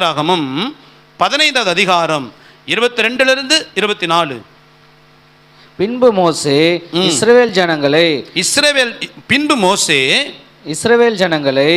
யாத்ராகமம் பதினைந்தாவது அதிகாரம் இருபத்தி ரெண்டுலேருந்து இருபத்தி நாலு பின்பு மோசே இஸ்ரவேல் ஜனங்களை இஸ்ரவேல் பின்பு மோசே இஸ்ரவேல் ஜனங்களை.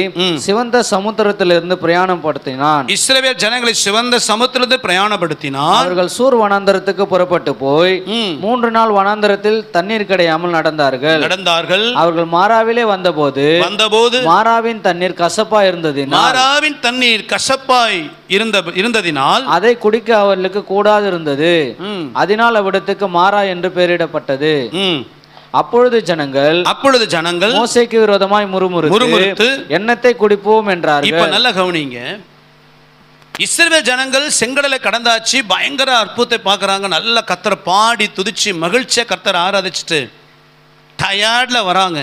சிவந்த சமுத்திரத்திலிருந்து பிரயாணம் படுத்தினான் இஸ்ரவேல் ஜனங்களை சிவந்த சமுத்திரத்தை பிரயாணப்படுத்தினார் அவர்கள் சூர் வனாந்தரத்துக்கு புறப்பட்டு போய். மூன்று நாள் வனாந்தரத்தில் தண்ணீர் கிடையாமல் நடந்தார்கள். நடந்தார்கள். அவர்கள் மாறாவிலே வந்தபோது வந்தபோது மாறாவின் தண்ணீர் கசப்பா இருந்ததினால் மாறாவின் தண்ணீர் கசப்பாய் இருந்த இருந்ததினால் அதை குடிக்க அவர்களுக்கு கூடாது இருந்தது. அதனால் அவ்விடத்துக்கு மாறா என்று பெயரிடப்பட்டது. அப்பொழுது ஜனங்கள் அப்பொழுது ஜனங்கள் மோசேக்கு விரோதமாய் முறுமுறுத்து முறுமுறுத்து எண்ணத்தை குடிப்போம் என்றார்கள். இப்ப நல்லா கவனிங்க. இஸ்ரவேல் ஜனங்கள் செங்கடலை கடந்தாச்சு பயங்கர அற்புதத்தை பார்க்கறாங்க. நல்ல கத்தரை பாடி துதிச்சு மகிழ்ச்சியா கத்தரை ஆராதிச்சுட்டு டயர்ட்ல வராங்க.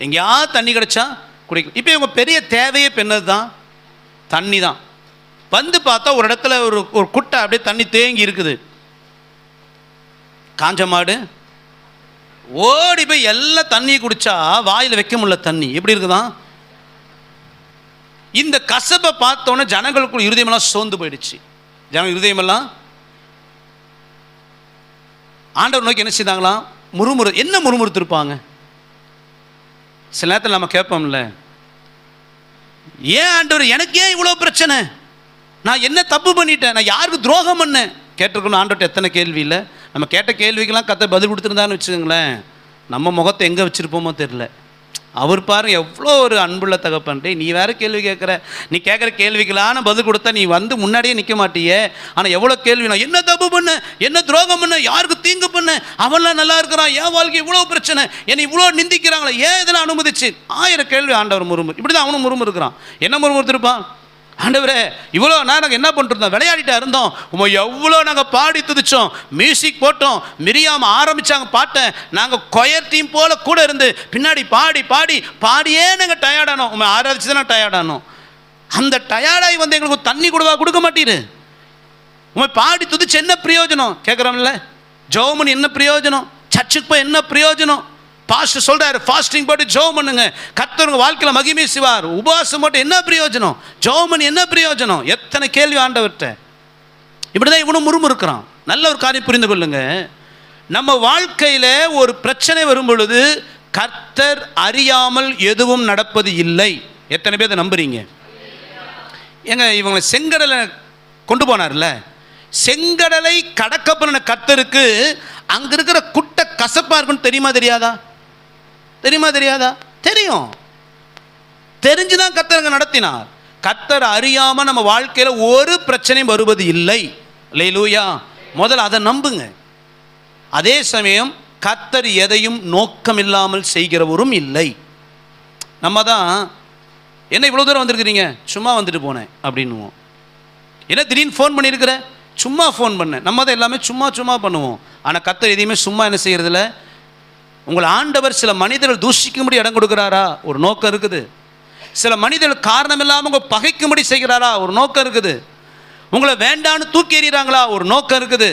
எங்கேயாவது தண்ணி கிடைச்சா குடிக்கும் இப்போ இவங்க பெரிய தேவையே பெண்ணது தான் தண்ணி தான் வந்து பார்த்தா ஒரு இடத்துல ஒரு ஒரு குட்டை அப்படியே தண்ணி தேங்கி இருக்குது. காஞ்ச மாடு ஓடி போய் எல்லாம் தண்ணியை குடிச்சா வாயில் வைக்க முடியல தண்ணி. எப்படி இருக்குதான் இந்த கசப்பை பார்த்தோன்னே ஜனங்களுக்குள்ள இருதயமெல்லாம் சோர்ந்து போயிடுச்சு. ஜன இருதயமெல்லாம் ஆண்டவர் நோக்கி என்ன செய்தாங்களாம் முறுமுறு என்ன முறுமுறுத்திருப்பாங்க? சில நேரத்தில் நம்ம கேட்போம்ல ஏன் ஆண்டவர் எனக்கு ஏன் இவ்வளோ பிரச்சனை? நான் என்ன தப்பு பண்ணிட்டேன்? நான் யாருக்கு துரோகம் பண்ணேன்? கேட்டிருக்கணும். ஆண்டோட்ட எத்தனை கேள்வி இல்லை? நம்ம கேட்ட கேள்விக்கெல்லாம் கத்த பதில் கொடுத்துருந்தான்னு வச்சுக்கோங்களேன். நம்ம முகத்தை எங்கே வச்சுருப்போமோ தெரில அவர் பாரு எவ்வளோ ஒரு அன்புள்ள தகப்பன்ட்டு நீ வேறு கேள்வி கேட்குற. நீ கேட்குற கேள்விக்கெல்லாம் பதில் கொடுத்தா நீ வந்து முன்னாடியே நிற்க மாட்டியே. ஆனால் எவ்வளோ கேள்வி நான் என்ன தப்பு பண்ண? என்ன துரோகம் பண்ண? யாருக்கு தீங்கு பண்ண? அவன்லாம் நல்லா இருக்கிறான். என் வாழ்க்கை இவ்வளோ பிரச்சனை. என்னை இவ்வளோ நிந்திக்கிறாங்களே. ஏன் இதெல்லாம் அனுமதிச்சு? ஆயிரம் கேள்வி ஆண்டவர் முருமு இப்படி தான் அவனும் முருமு இருக்கிறான் என்ன முறுமுறுத்திருப்பான்? ஆண்டவரே இவ்வளோ நாங்கள் என்ன பண்ணிருந்தோம் விளையாடிட்டா இருந்தோம். உங்க எவ்வளோ நாங்கள் பாடி துதிச்சோம். மியூசிக் போட்டோம். மிரியாம ஆரம்பித்தாங்க பாட்டை. நாங்கள் கொயர் டீம் போல் கூட இருந்து பின்னாடி பாடி பாடி பாடியே நாங்கள் டயர்டானோம் உண்மை ஆராய்ச்சி தான் டயர்டானோம் அந்த டயர்டாகி வந்து எங்களுக்கு தண்ணி கொடுவா கொடுக்க மாட்டீரு. உண்மை பாடி துதிச்சு என்ன பிரயோஜனம்? கேட்குறோம்ல ஜோமன் என்ன பிரயோஜனம்? சர்ச்சுக்கு போய் என்ன பிரயோஜனம்? பாஸ்டர் சொல்கிறாரு ஃபாஸ்டிங் போட்டு ஜோம் பண்ணுங்க. கத்தவங்க வாழ்க்கையில் மகிமை செய்வார். உபவாசம் போட்டு என்ன பிரயோஜனம்? ஜோமன் என்ன பிரயோஜனம்? எத்தனை கேள்வி ஆண்டவர்கிட்ட இப்படிதான் இவனும் முறுமுறுக்கிறான். நல்ல ஒரு காரியம் புரிந்து கொள்ளுங்க. நம்ம வாழ்க்கையில் ஒரு பிரச்சனை வரும் பொழுது கர்த்தர் அறியாமல் எதுவும் நடப்பது இல்லை. எத்தனை பேர் நம்புறீங்க? ஏங்க இவங்களை செங்கடலை கொண்டு போனார்ல. செங்கடலை கடக்க பண்ணின கர்த்தருக்கு அங்கே இருக்கிற குட்டை கசப்பாக இருக்குன்னு தெரியுமா தெரியாதா? தெரியுமா தெரியாதா? தெரியும். தெரிஞ்சுதான் கத்தரங்க நடத்தினார். கத்தர் அறியாமல் நம்ம வாழ்க்கையில் ஒரு பிரச்சனையும் வருவது இல்லை. லேலூயா முதல்ல அதை நம்புங்க. அதே சமயம் கத்தர் எதையும் நோக்கம் இல்லாமல் செய்கிறவரும் இல்லை. நம்ம தான் என்ன இவ்வளோ தூரம் வந்திருக்கிறீங்க? சும்மா வந்துட்டு போனேன் அப்படின்னுவோம். என்ன திடீர்னு ஃபோன் பண்ணியிருக்கிற? சும்மா ஃபோன் பண்ணேன். நம்ம தான் எல்லாமே சும்மா சும்மா பண்ணுவோம். ஆனால் கத்தர் எதையுமே சும்மா என்ன செய்கிறதில்ல உங்களை ஆண்டவர் சில மனிதர்கள் தூஷிக்கும்படி இடம் கொடுக்குறாரா? ஒரு நோக்கம் இருக்குது. சில மனிதர்கள் காரணம் இல்லாமல் உங்கள் பகைக்கும்படி செய்கிறாரா? ஒரு நோக்கம் இருக்குது. உங்களை வேண்டான்னு தூக்கி எறிகிறாங்களா? ஒரு நோக்கம் இருக்குது.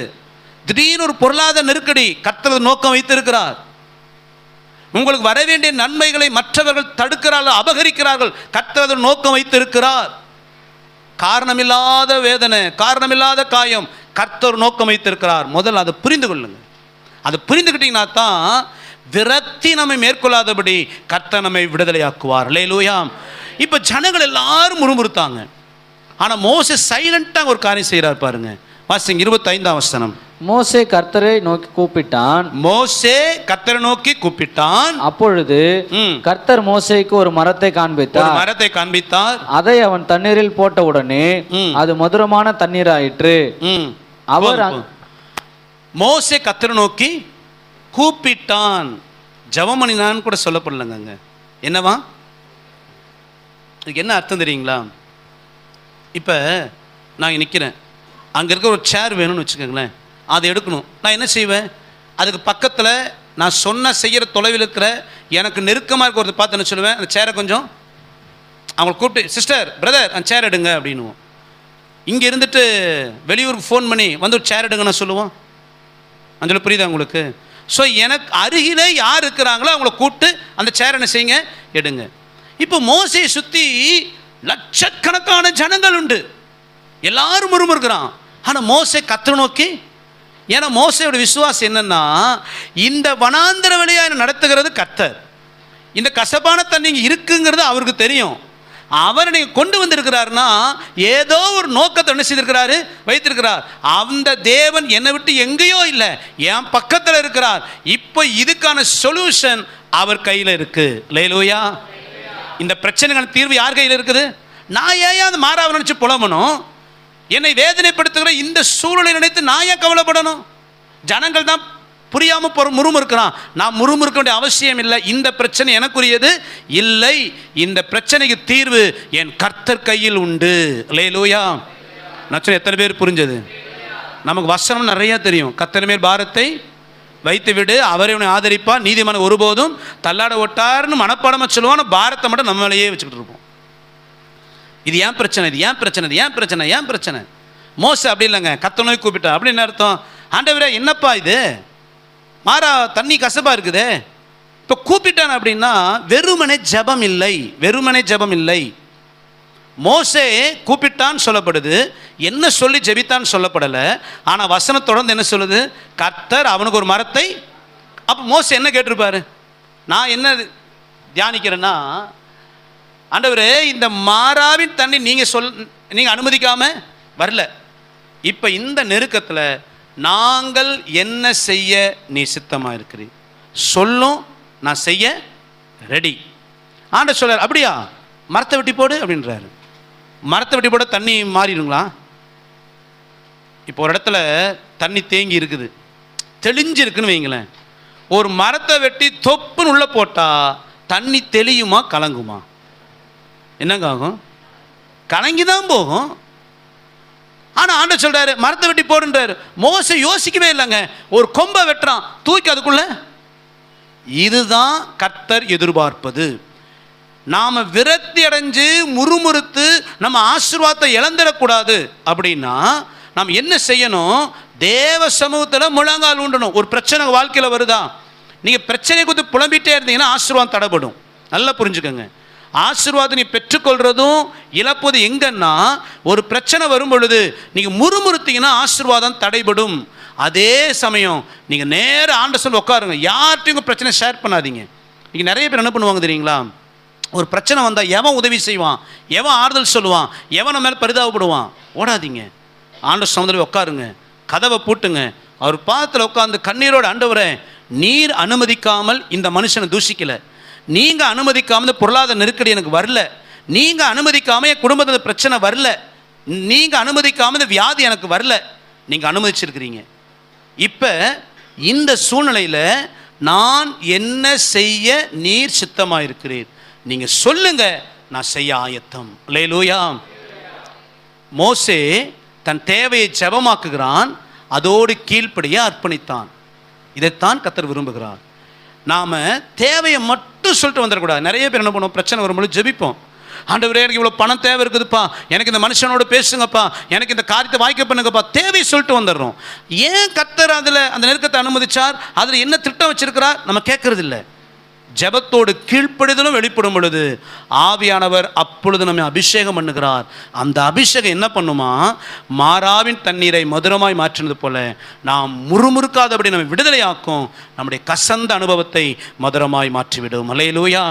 திடீர்னு ஒரு பொருளாதார நெருக்கடி கத்துறது நோக்கம் வைத்திருக்கிறார். உங்களுக்கு வர வேண்டிய நன்மைகளை மற்றவர்கள் தடுக்கிறார்கள் அபகரிக்கிறார்கள். கத்துறது நோக்கம் வைத்திருக்கிறார். காரணமில்லாத வேதனை காரணமில்லாத காயம் கர்த்தர் நோக்கம் வைத்திருக்கிறார். முதல்ல அதை புரிந்து கொள்ளுங்க. அதை புரிந்துக்கிட்டீங்கன்னா தான் விரக்தி நம்மை மேற்கொள்ளாதபடி கர்த்தர் நம்மை விடுதலையாக்குவார். லேலூயாம் இப்போ ஜனங்கள் எல்லாரும் முறுமுறுத்தாங்க. ஆனால் மோசே சைலண்ட்டாக ஒரு காரியம் செய்கிறார் பாருங்க. வாசிங்க இருபத்தைந்தாம் வசனம். மோசே கர்த்தரை நோக்கி கூப்பிட்டான். மோசே கர்த்தரை நோக்கி கூப்பிட்டான். அப்பொழுது. கர்த்தர் மோசேக்கு ஒரு மரத்தை காண்பித்தார். மரத்தை காண்பித்தார். அதை அவன் தண்ணீரில் போட்ட உடனே. அது மதுரமான தண்ணீராயிற்று. ம். அவர். மோசே கத்தரை நோக்கி கூப்பிட்டான். ஜவமணினான்னு கூட சொல்லப்படலங்க என்னவா? இதுக்கு என்ன அர்த்தம் தெரியுங்களா? இப்போ நான் இங்கே நிற்கிறேன் அங்கே இருக்க ஒரு சேர் வேணும்னு வச்சுக்கோங்களேன். அதை எடுக்கணும். நான் என்ன செய்வேன்? அதுக்கு பக்கத்தில் நான் சொன்ன செய்கிற தொலைவில் இருக்கிற எனக்கு நெருக்கமாக இருக்க ஒருத்தர் பார்த்து என்ன சொல்லுவேன்? அந்த சேரை கொஞ்சம் அவங்களை கூப்பிட்டு சிஸ்டர் பிரதர் அந்த சேர் எடுங்க அப்படின்னுவோம். இங்கே இருந்துட்டு வெளியூருக்கு ஃபோன் பண்ணி வந்து ஒரு சேர் எடுங்கன்னு சொல்லுவோம். அஞ்சலி புரியுதா உங்களுக்கு? ஸோ எனக்கு அருகிலே யார் இருக்கிறாங்களோ அவங்கள கூப்பிட்டு அந்த சேர் என்ன செய்யுங்க? எடுங்க. இப்போ மோசையை சுற்றி லட்சக்கணக்கான ஜனங்கள் உண்டு. எல்லாரும் முருமுறுக்கிறான் ஆனால் மோசை கத்தரை நோக்கி ஏன்னா மோசையோட விசுவாசம் என்னன்னா இந்த வனாந்திர வழியாக என்னை நடத்துகிறது கத்தர். இந்த கசப்பான தண்ணி இருக்குங்கிறது அவருக்கு தெரியும். அவர் நீங்கள் கொண்டு வந்திருக்கிறாருன்னா ஏதோ ஒரு நோக்கத்தை என்ன செய்திருக்கிறாரு? வைத்திருக்கிறார். அந்த தேவன் என்னை விட்டு எங்கேயோ இல்லை என் பக்கத்தில் இருக்கிறார். இப்போ இதுக்கான சொல்யூஷன் அவர் கையில் இருக்கு. லேலூயா இந்த பிரச்சனைக்கான தீர்வு யார் கையில் இருக்குது? நான் ஏன் அந்த மாறாவை நினச்சி புலம்பணும் என்னை வேதனைப்படுத்துகிற இந்த சூழலை நினைத்து நான் ஏன் கவலைப்படணும்? ஜனங்கள் தான் புரியாமல் பொறு முறுமுறுக்கிறான். நான் முறுமுறுக்க வேண்டிய அவசியம் இல்லை. இந்த பிரச்சனை எனக்குரியது இல்லை. இந்த பிரச்சனைக்கு தீர்வு என் கர்த்தர் கையில் உண்டு. லேலூயா நச்சனை எத்தனை பேர் புரிஞ்சது? நமக்கு வசனம் நிறையா தெரியும். கத்தனை மேல் பாரத்தை வைத்து விடு அவரை உன்னை ஆதரிப்பா நீதிமன்றம் ஒருபோதும் தள்ளாட ஒட்டார்னு மனப்பாடமாக சொல்லுவான் பாரத்தை மட்டும் நம்ம மேலேயே வச்சுக்கிட்டு இருப்போம். இது ஏன் பிரச்சனை? இது ஏன் பிரச்சனை? இது ஏன் பிரச்சனை? ஏன் பிரச்சனை? மோச அப்படி இல்லைங்க. கத்த நோய் கூப்பிட்டா அப்படின்னு அர்த்தம்? ஆண்டவரே என்னப்பா இது? மாறா தண்ணி கசப்பாக இருக்குதே. இப்போ கூப்பிட்டான் அப்படின்னா வெறுமனே ஜெபம் இல்லை வெறுமனே ஜெபம் இல்லை மோசே கூப்பிட்டான்னு சொல்லப்படுது என்ன சொல்லி ஜெபித்தான்னு சொல்லப்படலை ஆனால் வசனம் தொடர்ந்து என்ன சொல்லுது? கர்த்தர் அவனுக்கு ஒரு மரத்தை அப்போ மோசே என்ன கேட்டிருப்பாரு? நான் என்ன தியானிக்கிறேன்னா ஆண்டவர் இந்த மாறாவின் தண்ணி நீங்கள் சொல் நீங்கள் அனுமதிக்காமல் வரல. இப்போ இந்த நெருக்கத்தில் நாங்கள் என்ன செய்ய நீ சித்தமாக இருக்கிறீர் சொல்லும் நான் செய்ய ரெடி ஆண்ட சொல்றார் அப்படியா? மரத்தை வெட்டி போடு அப்படின்றாரு. மரத்தை வெட்டி போட தண்ணி மாறிடுங்களா? இப்போ ஒரு இடத்துல தண்ணி தேங்கி இருக்குது. தெளிஞ்சிருக்குன்னு வைங்களேன். ஒரு மரத்தை வெட்டி தொப்புன்னு உள்ள போட்டால் தண்ணி தெளியுமா கலங்குமா? என்னங்க ஆகும்? கலங்கி தான் போகும். ஆனால் ஆண்டு சொல்கிறாரு மரத்தை வெட்டி போடுன்றாரு. மோசை யோசிக்கவே இல்லைங்க. ஒரு கொம்பை வெட்டுறான். தூக்கி அதுக்குள்ள? இதுதான் கர்த்தர் எதிர்பார்ப்பது. நாம் விரக்தி அடைஞ்சு முறுமுறுத்து நம்ம ஆசீர்வாதத்தை இழந்துடக்கூடாது. அப்படின்னா நாம் என்ன செய்யணும்? தேவ சமூகத்தில் முழங்கால் ஊண்டணும். ஒரு பிரச்சனை வாழ்க்கையில் வருதா? நீங்கள் பிரச்சனை குறித்து புலம்பிட்டே இருந்தீங்கன்னா ஆசீர்வாதம் தடைப்படும் நல்லா புரிஞ்சுக்கோங்க. ஆசீர்வாதம் நீ பெற்றுக்கொள்றதும் இழப்பது எங்கன்னா ஒரு பிரச்சனை வரும் பொழுது நீங்கள் முறுமுறுத்தீங்கன்னா ஆசீர்வாதம் தடைபடும். அதே சமயம் நீங்கள் நேர ஆண்ட சொல்லி உட்காருங்க யார்கிட்டையும் உங்கள் பிரச்சனை ஷேர் பண்ணாதீங்க. இங்கே நிறைய பேர் என்ன பண்ணுவாங்க தெரியுங்களா? ஒரு பிரச்சனை வந்தால் எவன் உதவி செய்வான்? எவன் ஆறுதல் சொல்லுவான்? எவன் நம்ம மேலே பரிதாபப்படுவான்? ஓடாதீங்க. ஆண்ட சமுதிரி உட்காருங்க கதவை பூட்டுங்க. அவர் பாதத்தில் உட்காந்து கண்ணீரோடு அண்டவரை நீர் அனுமதிக்காமல் இந்த மனுஷனை தூஷிக்கலை. நீங்கள் அனுமதிக்காமல் இந்த பொருளாதார நெருக்கடி எனக்கு வரல. நீங்கள் அனுமதிக்காமல் என் குடும்பத்தில் பிரச்சனை வரல. நீங்கள் அனுமதிக்காமல் இந்த வியாதி எனக்கு வரல. நீங்கள் அனுமதிச்சிருக்கிறீங்க. இப்போ இந்த சூழ்நிலையில் நான் என்ன செய்ய நீர் சித்தமாக இருக்கிறீர் நீங்கள் சொல்லுங்க நான் செய்ய ஆயத்தம். லேலூயா மோசே தன் தேவையை ஜெபமாக்குகிறான் அதோடு கீழ்ப்படிய அர்ப்பணித்தான். இதைத்தான் கத்தர் விரும்புகிறார். நாம் தேவையை மட்டும் சொல்லிட்டு வந்துடக்கூடாது. நிறைய பேர் என்ன பண்ணுவோம்? பிரச்சனை வரும்போது ஜெபிப்போம். ஆண்டவரே எனக்கு இவ்வளோ பணம் தேவை இருக்குதுப்பா. எனக்கு இந்த மனுஷனோட பேசுங்கப்பா. எனக்கு இந்த காரியத்தை வாய்க்க பண்ணுங்கப்பா. தேவை சொல்லிட்டு வந்துடுறோம். ஏன் கத்தர் அதில் அந்த நெருக்கத்தை அனுமதிச்சார்? அதில் என்ன திட்டம் வச்சிருக்கிறார்? நம்ம கேட்கறதில்லை. ஜெபத்தோடு கீழ்ப்படிதலும் வெளிப்படும் பொழுது ஆவியானவர் அப்பொழுது நம்ம அபிஷேகம் பண்ணுகிறார். அந்த அபிஷேகம் என்ன பண்ணுமா? மாறாவின் தண்ணீரை மதுரமாய் மாற்றினது போல நாம் முறுமுறுக்காதபடி நம்ம விடுதலையாக்கும் நம்முடைய கசந்த அனுபவத்தை மதுரமாய் மாற்றிவிடும். அலையிலூயா